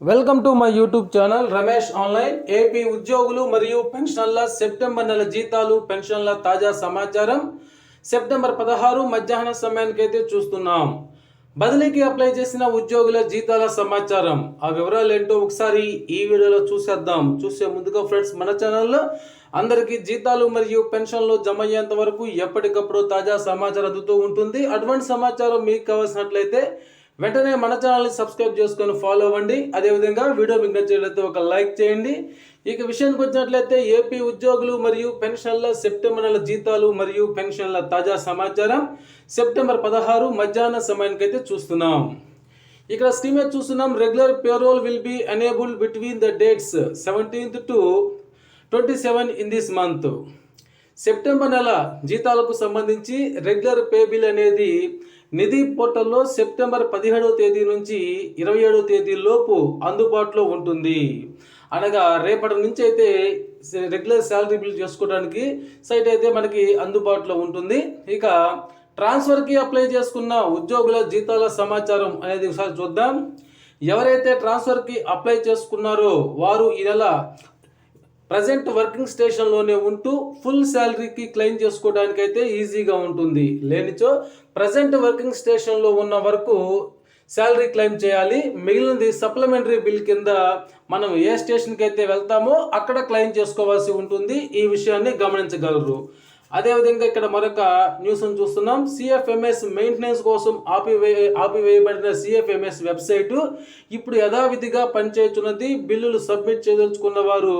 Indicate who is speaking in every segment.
Speaker 1: Welcome to my YouTube channel Ramesh online. AP ఉద్యోగులు మరియు పెన్షన్ల సెప్టెంబర్ నెల జీతాలు పెన్షన్ల తాజా సమాచారం సెప్టెంబర్ పదహారు మధ్యాహ్న సమయానికి అయితే చూస్తున్నాం. బదిలీకి అప్లై చేసిన ఉద్యోగుల జీతాల సమాచారం. ఆ వివరాలు ఏంటో ఒకసారి ఈ వీడియోలో చూసేద్దాం. చూసే ముందుగా ఫ్రెండ్స్ మన ఛానల్లో అందరికీ జీతాలు మరియు పెన్షన్లు జమ అయ్యేంత వరకు ఎప్పటికప్పుడు తాజా సమాచారం అందుతూ ఉంటుంది. అటువంటి సమాచారం మీకు కావాల్సినట్లయితే వెంటనే మన ఛానల్ని సబ్స్క్రైబ్ చేసుకొని ఫాలో అవ్వండి. అదేవిధంగా వీడియో మీకు నచ్చినట్లయితే ఒక లైక్ చేయండి. ఇక విషయానికి వచ్చినట్లయితే ఏపీ ఉద్యోగులు మరియు పెన్షన్ల సెప్టెంబర్ నెల జీతాలు మరియు పెన్షన్ల తాజా సమాచారం సెప్టెంబర్ పదహారు మధ్యాహ్న సమయానికి అయితే చూస్తున్నాం. ఇక్కడ స్కీమ్ చూస్తున్నాం regular payroll will be enable between the dates seventeenth to twenty seven in this month September నెల జీతాలకు సంబంధించి రెగ్యులర్ పే బిల్ అనేది నిధి పోర్టల్లో సెప్టెంబర్ పదిహేడవ తేదీ నుంచి ఇరవై ఏడవ తేదీ లోపు అందుబాటులో ఉంటుంది. అనగా రేపటి నుంచి అయితే రెగ్యులర్ శాలరీ బిల్ చేసుకోవడానికి సైట్ అయితే మనకి అందుబాటులో ఉంటుంది. ఇక ట్రాన్స్ఫర్కి అప్లై చేసుకున్న ఉద్యోగుల జీతాల సమాచారం అనేది ఒకసారి చూద్దాం. ఎవరైతే ట్రాన్స్ఫర్కి అప్లై చేసుకున్నారో వారు ఈ నెల ప్రజెంట్ వర్కింగ్ స్టేషన్లోనే ఉంటూ ఫుల్ శాలరీకి క్లెయిమ్ చేసుకోవడానికి అయితే ఈజీగా ఉంటుంది. లేనిచో ప్రజెంట్ వర్కింగ్ స్టేషన్లో ఉన్న వరకు శాలరీ క్లెయిమ్ చేయాలి. మిగిలినది సప్లిమెంటరీ బిల్ కింద మనం ఏ స్టేషన్కి అయితే వెళ్తామో అక్కడ క్లెయిమ్ చేసుకోవాల్సి ఉంటుంది. ఈ విషయాన్ని గమనించగలరు. అదేవిధంగా ఇక్కడ మరొక న్యూస్ చూస్తున్నాం. సిఎఫ్ఎంఎస్ మెయింటెనెన్స్ కోసం ఆపివే ఆపివేయబడిన సిఎఫ్ఎంఎస్ వెబ్సైట్ ఇప్పుడు యథావిధిగా పనిచేస్తున్నది. బిల్లులు సబ్మిట్ చేయదలుచుకున్న వారు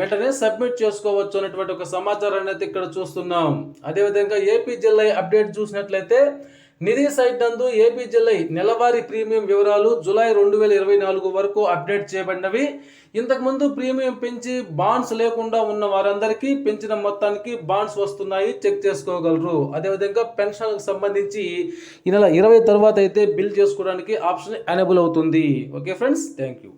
Speaker 1: వెంటనే సబ్మిట్ చేసుకోవచ్చు అనేటువంటి ఒక సమాచారాన్ని అయితే ఇక్కడ చూస్తున్నాం. అదేవిధంగా ఏపీ జిల్లా అప్డేట్ చూసినట్లయితే నిధి సైట్ నందు ఏపీ జిల్లా నెలవారీ ప్రీమియం వివరాలు జులై రెండు వేల ఇరవై నాలుగు వరకు అప్డేట్ చేయబడినవి. ఇంతకుముందు ప్రీమియం పెంచి బాండ్స్ లేకుండా ఉన్న వారందరికీ పెంచిన మొత్తానికి బాండ్స్ వస్తున్నాయి. చెక్ చేసుకోగలరు. అదేవిధంగా పెన్షన్లకు సంబంధించి ఈ నెల ఇరవై తర్వాత అయితే బిల్ చేసుకోవడానికి ఆప్షన్ ఎనేబుల్ అవుతుంది. Okay friends thank you